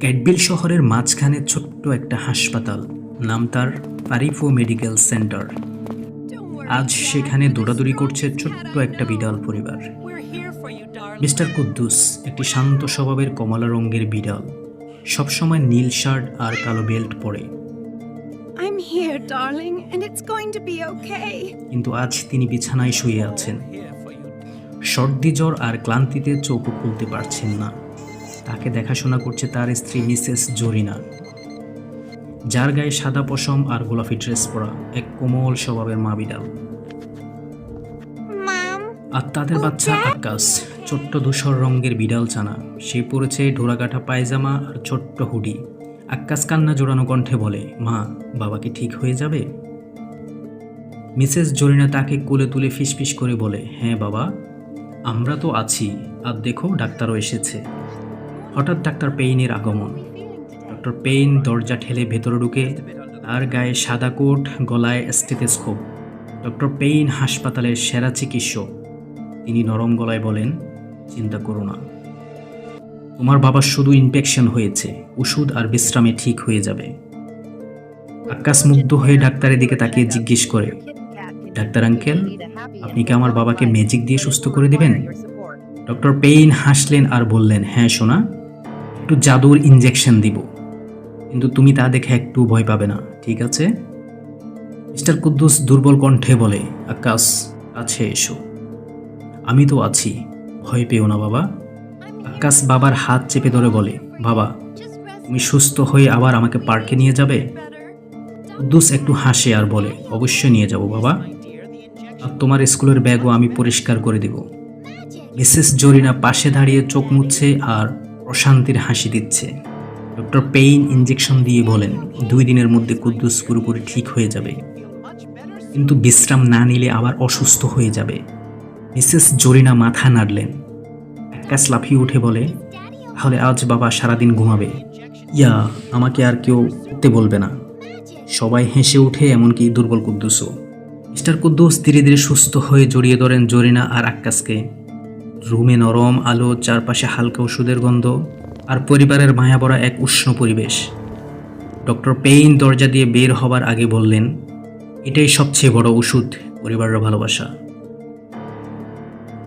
ক্যাটবিল শহরের মাঝখানে ছোট্ট একটা হাসপাতাল নাম তার পারিফো মেডিকেল সেন্টার। আজ সেখানে দৌড়াদৌড়ি করছে ছোট্ট একটা বিড়াল পরিবার. মিস্টার কুদ্দুস একটি শান্ত স্বভাবের কমলা রঙের বিড়াল। সবসময় নীল শার্ট আর কালো বেল্ট পরে। কিন্তু আজ তিনি বিছানায় শুয়ে আছেন. সর্দি জ্বর আর ক্লান্তিতে চোখও খুলতে পারছেন না। তাকে দেখাশোনা করছে তার স্ত্রী মিসেস জরিনা। যার গায়ে সাদা পশম আর গোলাপি ড্রেস পরা এক কোমল স্বভাবের মা বিড়াল। আর তাদের বাচ্চা আকাশ ছোট্ট ধূসর রঙের বিড়াল চানা সে পরেছে ঢোড়াকাঠা পায়জামা আর ছোট্ট হুডি। আকাশ কান্না জোড়ানো কণ্ঠে বলে মা বাবা কি ঠিক হয়ে যাবে? মিসেস জরিনা তাকে কোলে তুলে ফিসফিস করে বলে হ্যাঁ বাবা আমরা তো আছি। আর দেখো ডাক্তারও এসেছে। হঠাৎ ডাক্তার পেইনের আগমন। ডক্টর পেইন দরজা ঠেলে ভেতরে ঢুকে তার গায়ে সাদা কোট, গলায় স্টেথেস্কোপ। ডক্টর পেইন হাসপাতালের সেরা চিকিৎসক। তিনি নরম গলায় বলেন, চিন্তা করো না। তোমার বাবার শুধু ইনফেকশন হয়েছে। ওষুধ আর বিশ্রামে ঠিক হয়ে যাবে। আকাশ মুগ্ধ হয়ে ডাক্তারের দিকে তাকিয়ে জিজ্ঞেস করে, ডাক্তার আঙ্কেল, আপনি কি আমার বাবাকে ম্যাজিক দিয়ে সুস্থ করে দিবেন? ডক্টর পেইন হাসলেন আর বললেন হ্যাঁ সোনা। একটু জাদুর ইঞ্জেকশন দিব। কিন্তু তুমি তা দেখে একটু ভয় পাবে না, ঠিক আছে? মিস্টার কুদ্দুস দুর্বল কণ্ঠে বলে, আকাশ, কাছে এসো। আমি তো আছি, ভয় পেও না বাবা। আকাশ বাবার হাত চেপে ধরে বলে, বাবা, তুমি সুস্থ হয়ে আবার আমাকে পার্কে নিয়ে যাবে? কুদ্দুস একটু হাসে আর বলে, অবশ্যই নিয়ে যাব বাবা। আর তোমার স্কুলের ব্যাগও আমি পরিষ্কার করে দেব। মিসেস জরিনা পাশে দাঁড়িয়ে চোখ মুছছে আর প্রশান্তির হাসি দিচ্ছে। ডক্টর পেইন ইঞ্জেকশন দিয়ে বলেন, দুই দিনের মধ্যে কুদ্দুস পুরোপুরি ঠিক হয়ে যাবে। কিন্তু বিশ্রাম না নিলে আবার অসুস্থ হয়ে যাবে। মিসেস জরিনা মাথা নাড়লেন। আকাশ লাফিয়ে উঠে বলে, তাহলে আজ বাবা সারাদিন ঘুমাবে। ইয়া, আমাকে আর কেউ উঠতে বলবে না। সবাই হেসে উঠে এমনকি দুর্বল কুদ্দুসও। মিস্টার কুদ্দুস ধীরে ধীরে সুস্থ হয়ে জড়িয়ে ধরেন জরিনা আর আক্কাসকে। রুমে নরম আলো, চারপাশে হালকা ওষুধের গন্ধ আর পরিবারের মায়া ভরা এক উষ্ণ পরিবেশ। ডক্টর পেইন দরজা দিয়ে বের হবার আগে বললেন, এটাই সবচেয়ে বড় ওষুধ পরিবারের ভালোবাসা।